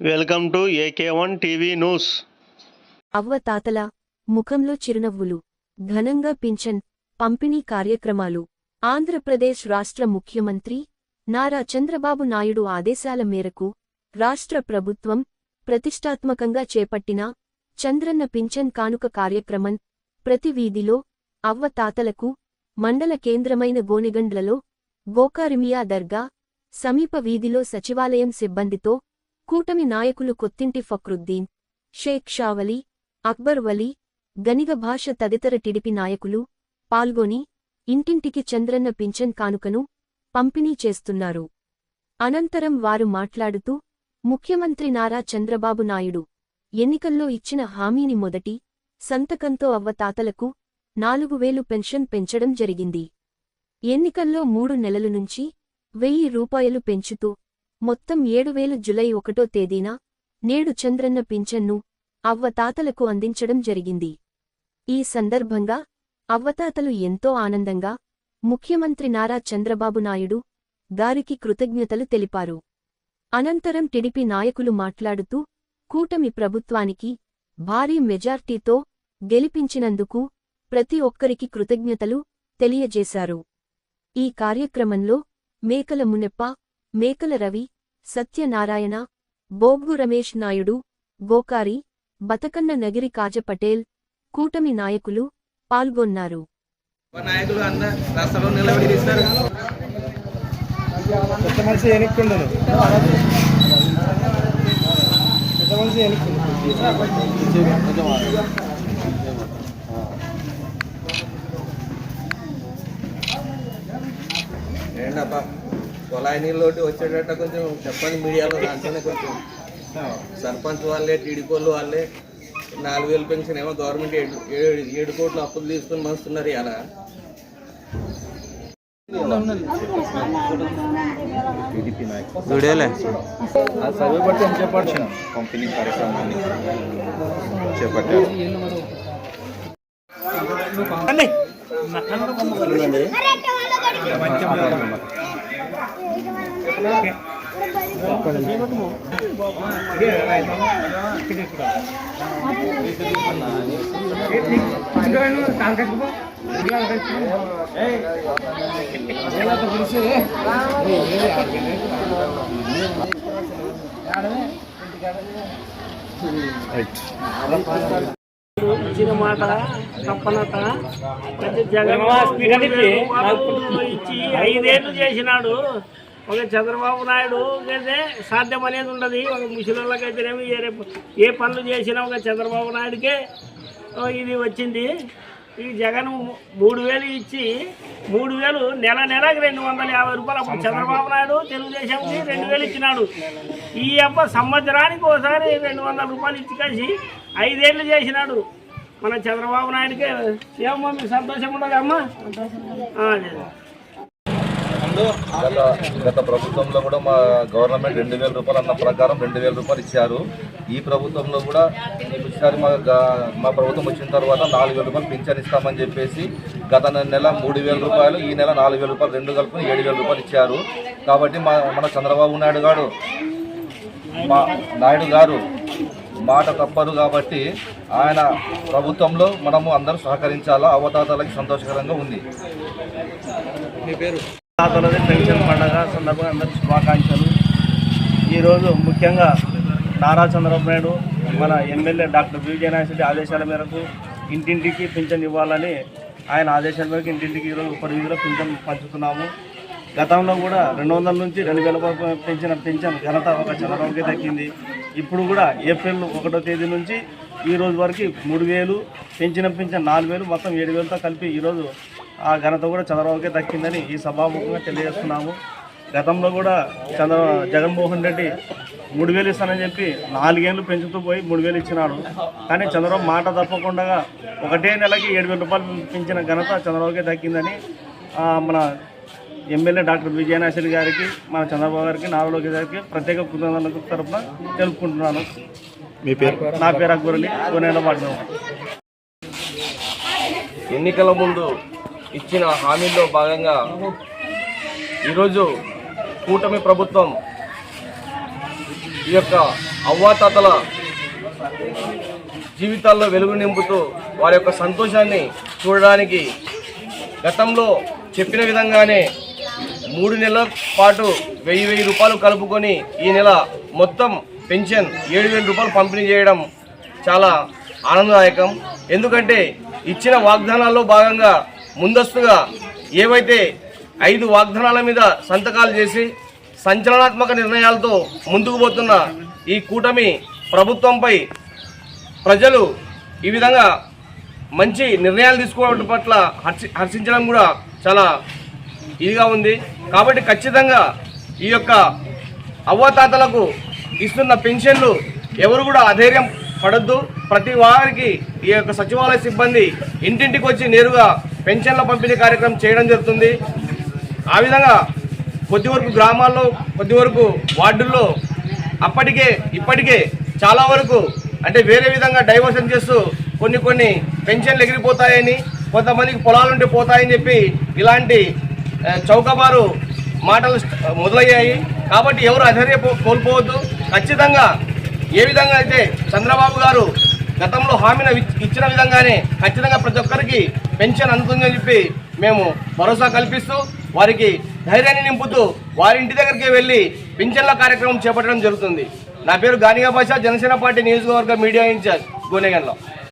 Welcome to AK one TV news. అవ్వ తాతల ముఖంలో చిరునవ్వులు ఘనంగా పింఛన్ పంపిణీ కార్యక్రమాలు. ఆంధ్రప్రదేశ్ రాష్ట్ర ముఖ్యమంత్రి నారా చంద్రబాబు నాయుడు ఆదేశాల మేరకు రాష్ట్ర ప్రభుత్వం ప్రతిష్టాత్మకంగా చేపట్టిన చంద్రన్న పింఛన్ కానుక కార్యక్రమం ప్రతి వీధిలో అవ్వ తాతలకు మండల కేంద్రమైన గోనిగండ్లలో గోకారిమియా దర్గా సమీప వీధిలో సచివాలయం సిబ్బందితో కూటమి నాయకులు కొత్తింటి ఫక్రుద్దీన్ షేక్ షావలి అక్బర్ వలీ గనిగ భాష తదితర టిడిపి నాయకులు పాల్గొని ఇంటింటికి చంద్రన్న పింఛన్ కానుకను పంపిణీ చేస్తున్నారు. అనంతరం వారు మాట్లాడుతూ ముఖ్యమంత్రి నారా చంద్రబాబు నాయుడు ఎన్నికల్లో ఇచ్చిన హామీని మొదటి సంతకంతో అవ్వతాతలకు నాలుగు వేలు పెన్షన్ పెంచడం జరిగింది. ఎన్నికల్లో మూడు నెలలు నుంచి వెయ్యి రూపాయలు పెంచుతూ మొత్తం ఏడు వేలు జులై ఒకటో తేదీన నేడు చంద్రన్న పింఛన్ను అవ్వతాతలకు అందించడం జరిగింది. ఈ సందర్భంగా అవ్వతాతలు ఎంతో ఆనందంగా ముఖ్యమంత్రి నారా చంద్రబాబు నాయుడు గారికి కృతజ్ఞతలు తెలిపారు. అనంతరం టిడిపి నాయకులు మాట్లాడుతూ కూటమి ప్రభుత్వానికి భారీ మెజార్టీతో గెలిపించినందుకు ప్రతి ఒక్కరికి కృతజ్ఞతలు తెలియజేశారు. ఈ కార్యక్రమంలో మేకల మునెప్ప మేకల రవి సత్యనారాయణ బోగ్గు రమేష్ నాయుడు గోకారి బతకన్న నగిరి కాజపటేల్ కూటమి నాయకులు పాల్గొన్నారు. మా నాయకులు అందరూ రాష్ట్రంలో నిలబడి తీస్తారు పెద్ద మనిషి కుళాయి నీళ్ళు వచ్చేటట్టు కొంచెం చెప్పండి మీడియాలో దాంట్లోనే కొంచెం. సర్పంచ్ వాళ్ళే టీడీపీ వాళ్ళు నాలుగు వేలు పెన్షన్ ఏమో గవర్నమెంట్ ఏడు ఏడు ఏడు కోట్లు అప్పులు తీసుకుని మస్తున్నారు ఇలా వీడియోలే ఆ చదువు బట్టి చేపట్టిన పంపిణీ కార్యక్రమాన్ని చేపట్టారు ఇచ్చిన మాట తప్పనట ప్రతి జగన్ ఇచ్చి ఐదేళ్ళు చేసినాడు. ఒక చంద్రబాబు నాయుడు అయితే సాధ్యం అనేది ఉండదు. ఒక ముసలిళ్ళకైతేనేమి ఏ రేపు ఏ పనులు చేసినా ఒక చంద్రబాబు నాయుడుకే ఇది వచ్చింది. ఈ జగన్ మూడు వేలు ఇచ్చి మూడు వేలు నెల నెలకు రెండు వందల యాభై రూపాయలు అప్పుడు చంద్రబాబు నాయుడు తెలుగుదేశంకి రెండు వేలు ఇచ్చినాడు. ఈ అప్ప సంవత్సరానికి ఒకసారి రెండు వందల రూపాయలు ఇచ్చి కలిసి ఐదేళ్ళు చేసినాడు. మన చంద్రబాబు నాయుడుకే. ఏమమ్మా మీకు సంతోషం ఉండదు అమ్మా? అదే. గత గత ప్రభుత్వంలో కూడా మా గవర్నమెంట్ రెండు వేల రూపాయలు అన్న ప్రకారం రెండు వేల రూపాయలు ఇచ్చారు. ఈ ప్రభుత్వంలో కూడా ఈసారి మా మా ప్రభుత్వం వచ్చిన తర్వాత నాలుగు వేల రూపాయలు పింఛన్ ఇస్తామని చెప్పేసి గత నెల మూడు వేల రూపాయలు ఈ నెల నాలుగు వేల రూపాయలు రెండు కలుపుకొని ఏడు వేల రూపాయలు ఇచ్చారు. కాబట్టి మా మన చంద్రబాబు నాయుడు గారు మా నాయుడు గారు మాట తప్పరు కాబట్టి ఆయన ప్రభుత్వంలో మనము అందరూ సహకరించాలా? అవతాతలకి సంతోషకరంగా ఉంది. తాతలది పెన్షన్ పండగ సందర్భంగా అందరికి శుభాకాంక్షలు. ఈరోజు ముఖ్యంగా నారా చంద్రబాబు నాయుడు మన ఎమ్మెల్యే డాక్టర్ బి ఆదేశాల మేరకు ఇంటింటికి పింఛన్ ఇవ్వాలని ఆయన ఆదేశాల మేరకు ఇంటింటికి ఈరోజు పది వీధిలో పింఛన్ పంచుతున్నాము. గతంలో కూడా రెండు వందల నుంచి రెండు వేల వరకు పెంచిన పింఛన్ ఘనత ఒక చంద్రబాబుకి దక్కింది. ఇప్పుడు కూడా ఏప్రిల్ ఒకటో తేదీ నుంచి ఈ రోజు వరకు మూడు వేలు పెంచిన పింఛన్ నాలుగు వేలు మొత్తం ఏడు వేలతో కలిపి ఈరోజు ఆ ఘనత కూడా చంద్రబాబుకే దక్కిందని ఈ సభాముఖంగా తెలియజేస్తున్నాము. గతంలో కూడా చంద్ర జగన్మోహన్ రెడ్డి మూడు వేలు ఇస్తానని చెప్పి నాలుగేళ్ళు పెంచుతూ పోయి మూడు వేలు ఇచ్చినాడు. కానీ చంద్రబాబు మాట తప్పకుండా ఒకటే నెలకి ఏడు వేల రూపాయలు పెంచిన ఘనత చంద్రబాబుకే దక్కిందని ఆ, మన ఎమ్మెల్యే డాక్టర్ విజయనాశ్వరి గారికి మన చంద్రబాబు గారికి నారా గారికి ప్రత్యేక కృతజ్ఞతల తరఫున తెలుపుకుంటున్నాను. మీ పేరు? నా పేరు అక్బర్ అలీ కొనేళ్ళ ఎన్నికల ముందు ఇచ్చిన హామీల్లో భాగంగా ఈరోజు కూటమి ప్రభుత్వం ఈ యొక్క అవ్వాతాతల జీవితాల్లో వెలుగు నింపుతూ వారి యొక్క సంతోషాన్ని చూడడానికి గతంలో చెప్పిన విధంగానే మూడు నెలల పాటు వెయ్యి వెయ్యి రూపాయలు కలుపుకొని ఈ నెల మొత్తం పెన్షన్ ఏడు వేల రూపాయలు పంపిణీ చేయడం చాలా ఆనందదాయకం. ఎందుకంటే ఇచ్చిన వాగ్దానాల్లో భాగంగా ముందస్తుగా ఏవైతే ఐదు వాగ్దానాల మీద సంతకాలు చేసి సంచలనాత్మక నిర్ణయాలతో ముందుకు పోతున్న ఈ కూటమి ప్రభుత్వంపై ప్రజలు ఈ విధంగా మంచి నిర్ణయాలు తీసుకోవడం పట్ల హర్షి హర్షించడం కూడా చాలా ఇదిగా ఉంది. కాబట్టి ఖచ్చితంగా ఈ యొక్క అవ్వాతాతలకు ఇస్తున్న పెన్షన్లు ఎవరు కూడా అధైర్యం పడద్దు. ప్రతి వారికి ఈ యొక్క సచివాలయ సిబ్బంది ఇంటింటికి వచ్చి నేరుగా పెన్షన్ల పంపిణీ కార్యక్రమం చేయడం జరుగుతుంది. ఆ విధంగా కొద్ది వరకు గ్రామాల్లో కొద్ది వరకు వార్డుల్లో అప్పటికే ఇప్పటికే చాలా వరకు అంటే వేరే విధంగా డైవర్షన్ చేస్తూ కొన్ని కొన్ని పెన్షన్లు ఎగిరిపోతాయని కొంతమందికి పొలాలుంటే పోతాయని చెప్పి ఇలాంటి చౌకబారు మాటలు మొదలయ్యాయి. కాబట్టి ఎవరు అధైర్య కోల్పోవద్దు. ఖచ్చితంగా ఏ విధంగా అయితే చంద్రబాబు గారు గతంలో హామీని ఇచ్చిన విధంగానే ఖచ్చితంగా ప్రతి ఒక్కరికి పెన్షన్ అందుతుందని చెప్పి మేము భరోసా కల్పిస్తూ వారికి ధైర్యాన్ని నింపుతూ వారి ఇంటి దగ్గరికి వెళ్ళి పింఛన్ల కార్యక్రమం చేపట్టడం జరుగుతుంది. నా పేరు గానిగా భాష జనసేన పార్టీ నియోజకవర్గ మీడియా ఇన్ఛార్జ్ గోనెగన్లో.